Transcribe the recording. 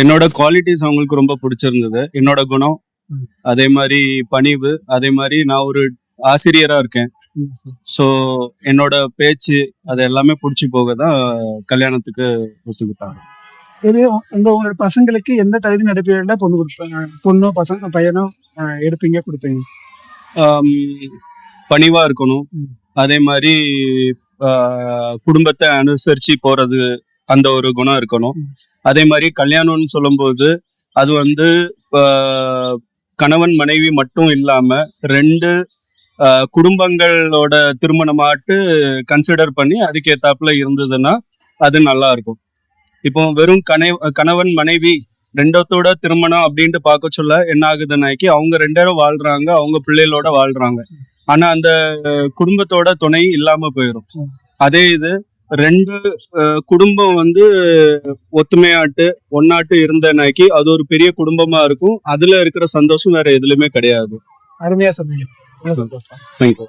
என்னோட குவாலிட்டிஸ் அவங்களுக்கு ரொம்ப பிடிச்சிருந்தது என்னோட குணம். அதே மாதிரி பணிவு அதே மாதிரி நான் ஒரு ஆசிரியரா இருக்கேன். ஸோ என்னோட பேச்சு அது எல்லாமே பிடிச்சி போக தான் கல்யாணத்துக்கு ஒத்துக்கிட்டாங்க இது உங்க உங்களோட பசங்களுக்கு எந்த தகுதி நடைபெறல பொண்ணு கொடுப்பாங்க பொண்ணோ பசங்க பையனோ எடுப்பீங்க கொடுப்பீங்க பணிவா இருக்கணும். அதே மாதிரி குடும்பத்தை அனுசரிச்சு போறது அந்த ஒரு குணம் இருக்கணும். அதே மாதிரி கல்யாணம்னு சொல்லும்போது அது வந்து கணவன் மனைவி மட்டும் இல்லாம ரெண்டு குடும்பங்களோட திருமணமாட்டு கன்சிடர் பண்ணி அதுக்கேத்தாப்புல இருந்ததுன்னா அது நல்லா இருக்கும் இப்போ வெறும் கனை கணவன் மனைவி ரெண்டத்தோட திருமணம் அப்படின்ட்டு பார்க்க சொல்ல என்ன ஆகுதுன்னாக்கி அவங்க ரெண்டு பேரும் வாழ்றாங்க அவங்க பிள்ளைகளோட வாழ்றாங்க ஆனா அந்த குடும்பத்தோட துணை இல்லாம போயிடும். அதே இது ரெண்டு குடும்பம் வந்து ஒத்துமையாட்டு ஒன்னாட்டு இருந்தனாக்கி அது ஒரு பெரிய குடும்பமா இருக்கும். அதுல இருக்கிற சந்தோஷம் வேற எதுலயுமே கிடையாது. அருமையா சொன்னீங்க. தேங்க்யூ